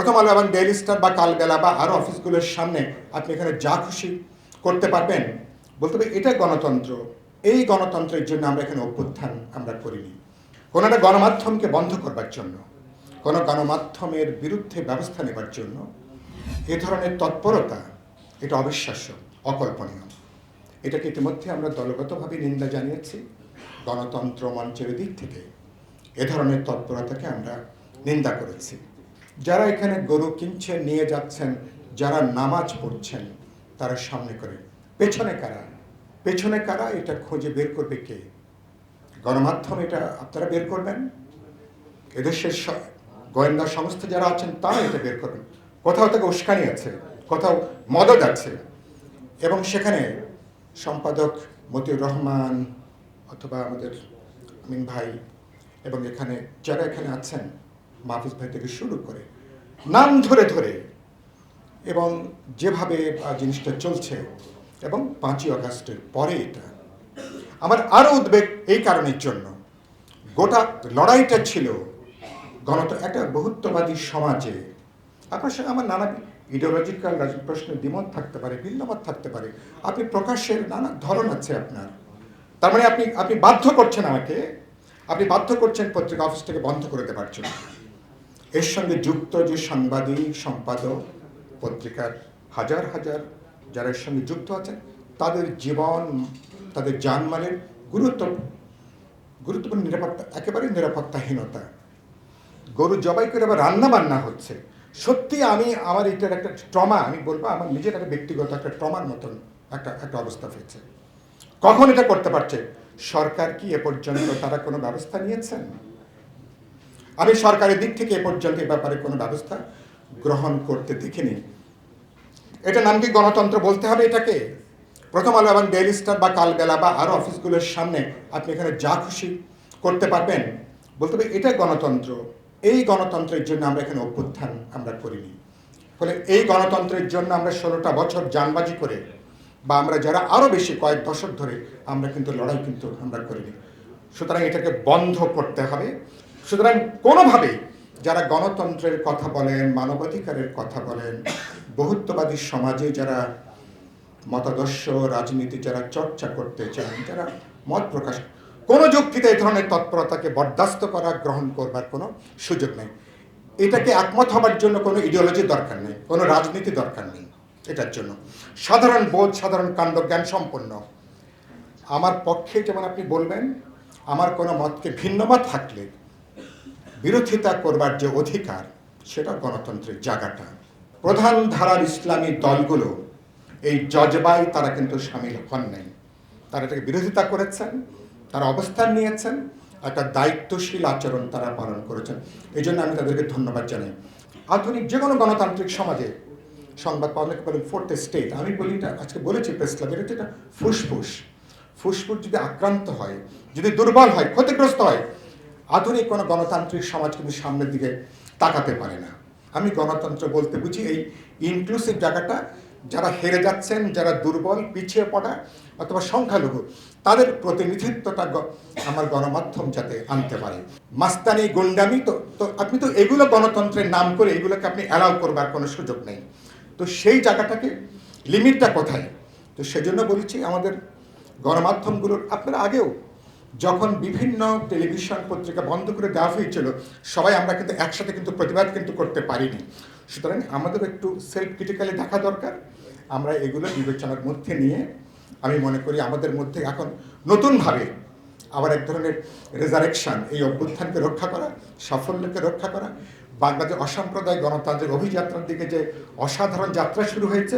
প্রথম আলো এবং ডেইলি স্টার বা কালবেলা বা আরও অফিসগুলোর সামনে আপনি এখানে যা খুশি করতে পারবেন। বলতে হবে এটা গণতন্ত্র। এই গণতন্ত্রের জন্য আমরা এখানে অভ্যুত্থান আমরা করিনি। কোনো একটা গণমাধ্যমকে বন্ধ করবার জন্য, কোনো গণমাধ্যমের বিরুদ্ধে ব্যবস্থা নেবার জন্য এ ধরনের তৎপরতা, এটা অবিশ্বাস্য, অকল্পনীয়। এটাকে ইতিমধ্যে আমরা দলগতভাবে নিন্দা জানিয়েছি। গণতন্ত্র মঞ্চের দিক থেকে এ ধরনের তৎপরতাকে আমরা নিন্দা করেছি। যারা এখানে গরু কিনছেন নিয়ে যাচ্ছেন, যারা নামাজ পড়ছেন, তারা সামনে করে। পেছনে কারা? পেছনে কারা? এটা খুঁজে বের করবে কে? গণমাধ্যম এটা আপনারা বের করবেন? এদেশের গোয়েন্দা সংস্থা যারা আছেন, তারা এটা বের করবেন। কোথাও থেকে উস্কানি আছে, কোথাও মদত আছে। এবং সেখানে সম্পাদক মতিউর রহমান অথবা আমাদের আমিন ভাই এবং এখানে, যারা এখানে আছেন মাহফুজ ভাই থেকে শুরু করে, নাম ধরে ধরে এবং যেভাবে জিনিসটা চলছে এবং পাঁচই অগাস্টের পরে এটা, আমার আরও উদ্বেগ এই কারণের জন্য। গোটা লড়াইটা ছিল গণত, একটা বহুত্ববাদী সমাজে। আপনার সঙ্গে আমার নানা ইডিওলজিক্যাল প্রশ্নে দ্বিমত থাকতে পারে, ভিন্নমত থাকতে পারে। আপনি প্রকাশের নানা ধরন আছে আপনার। তার মানে আপনি আপনি বাধ্য করছেন আমাকে, আপনি বাধ্য করছেন পত্রিকা অফিস থেকে বন্ধ করে দেওয়ার জন্য। এর সঙ্গে যুক্ত যে সাংবাদিক, সম্পাদক পত্রিকার হাজার হাজার যারা এর সঙ্গে যুক্ত আছেন, তাদের জীবন, তাদের জানমালের গুরুত্ব, গুরুত্বপূর্ণ নিরাপত্তা, একেবারেই নিরাপত্তাহীনতা। গরু জবাই করে আবার রান্না বান্না হচ্ছে। সত্যি আমি আমার এটার একটা ট্রমা, আমি বলব আমার নিজের একটা ব্যক্তিগত একটা ট্রমার মতন একটা একটা অবস্থা হয়েছে। কখন এটা করতে পারছে? সরকার কি এ পর্যন্ত তারা কোনো ব্যবস্থা নিয়েছেন? আমি সরকারের দিক থেকে এ পর্যন্ত এ ব্যাপারে কোনো ব্যবস্থা গ্রহণ করতে দেখিনি। এটা নাম কি গণতন্ত্র বলতে হবে এটাকে? প্রথম আলো এবং ডেইলি স্টার বা কালবেলা বা আরও অফিসগুলোর সামনে আপনি এখানে যা খুশি করতে পারবেন। বলতে হবে এটা গণতন্ত্র। এই গণতন্ত্রের জন্য আমরা এখানে অভ্যুত্থান আমরা করিনি। ফলে এই গণতন্ত্রের জন্য আমরা ষোলোটা বছর জানবাজি করে বা আমরা যারা আরও বেশি কয়েক দশক ধরে আমরা কিন্তু লড়াই কিন্তু আমরা করিনি। সুতরাং এটাকে বন্ধ করতে হবে। সুতরাং কোনোভাবেই যারা গণতন্ত্রের কথা বলেন, মানবাধিকারের কথা বলেন, বহুত্ববাদী সমাজে যারা মতাদর্শ, রাজনীতি যারা চর্চা করতে চান, যারা মত প্রকাশ, কোনো যুক্তিতে এই ধরনের তৎপরতাকে বরদাস্ত করা, গ্রহণ করবার কোনো সুযোগ নেই। এটাকে একমত হবার জন্য কোনো ইডিওলজি দরকার নেই, কোনো রাজনীতি দরকার নেই এটার জন্য। সাধারণ বোধ, সাধারণ কাণ্ডজ্ঞান সম্পন্ন। আমার পক্ষে যেমন আপনি বলবেন, আমার কোনো মতকে ভিন্ন মত থাকলে বিরোধিতা করবার যে অধিকার, সেটা গণতন্ত্রের জায়গাটা। প্রধান ধারার ইসলামী দলগুলো এই জজবাই তারা কিন্তু সামিল হন নাই। তারা এটাকে বিরোধিতা করেছেন, তারা অবস্থান নিয়েছেন, একটা দায়িত্বশীল আচরণ তারা পালন করেছেন। এই জন্য আমি তাদেরকে ধন্যবাদ জানাই। আধুনিক যে কোনো গণতান্ত্রিক সমাজে সংবাদ পাবলিক বলেন ফোর্থ স্টেট আমি বলি এটা আজকে বলেছি প্রেস ক্লাবের এটা ফুসফুস। ফুসফুস যদি আক্রান্ত হয়, যদি দুর্বল হয়, ক্ষতিগ্রস্ত হয় আধুনিক কোনো গণতান্ত্রিক সমাজ কিন্তু সামনের দিকে তাকাতে পারে না। আমি গণতন্ত্র বলতে বুঝি এই ইনক্লুসিভ জায়গাটা, যারা হেরে যাচ্ছেন, যারা দুর্বল, পিছিয়ে পড়া অথবা সংখ্যালঘু, তাদের প্রতিনিধিত্বটা আমার গণমাধ্যম যাতে আনতে পারে। মাস্তানি, গুন্ডামি তো তো আপনি তো এগুলো গণতন্ত্রের নাম করে এগুলোকে আপনি অ্যালাউ করবার কোনো সুযোগ নেই। তো সেই জায়গাটাকে লিমিটটা কোথায়? তো সেজন্য বলেছি আমাদের গণমাধ্যমগুলোর, আপনারা আগেও যখন বিভিন্ন টেলিভিশন পত্রিকা বন্ধ করে দেওয়া হয়েছিল, সবাই আমরা কিন্তু একসাথে কিন্তু প্রতিবাদ কিন্তু করতে পারিনি। সুতরাং আমাদের একটু সেলফ ক্রিটিক্যালি দেখা দরকার। আমরা এগুলো বিবেচনার মধ্যে নিয়ে, আমি মনে করি আমাদের মধ্যে এখন নতুনভাবে আবার এক ধরনের রেজারেকশন এই অভ্যুত্থানকে রক্ষা করা, সাফল্যকে রক্ষা করা বাংলাদেশ অসাম্প্রদায়িক গণতান্ত্রিক অভিযাত্রার দিকে যে অসাধারণ যাত্রা শুরু হয়েছে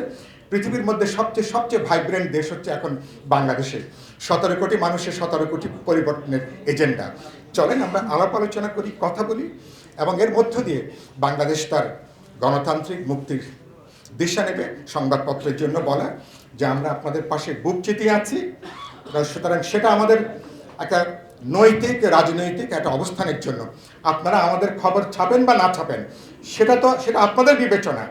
পৃথিবীর মধ্যে সবচেয়ে সবচেয়ে ভাইব্রেন্ট দেশ হচ্ছে এখন বাংলাদেশে। সতেরো কোটি মানুষের সতেরো কোটি পরিবর্তনের এজেন্ডা চলেন আমরা আলাপ আলোচনা করি, কথা বলি, এবং এর মধ্য দিয়ে বাংলাদেশ তার গণতান্ত্রিক মুক্তির দিশা নেবে সংবাদপত্রের জন্য বলা যে আমরা আপনাদের পাশে বুক চিতিয়ে আছি। সুতরাং সেটা আমাদের একটা নৈতিক, রাজনৈতিক একটা অবস্থানের জন্য। আপনারা আমাদের খবর ছাপেন বা না ছাপেন, সেটা তো, সেটা আপনাদের বিবেচনা।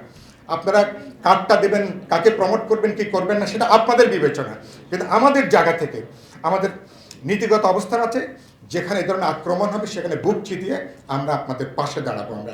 আপনারা কার্ডটা দেবেন, কাকে প্রমোট করবেন, কি করবেন না, সেটা আপনাদের বিবেচনা। কিন্তু আমাদের জায়গা থেকে, আমাদের নীতিগত অবস্থান আছে, যেখানে এই ধরনের আক্রমণ হবে, সেখানে বুক চিতিয়ে আমরা আপনাদের পাশে দাঁড়াবো আমরা।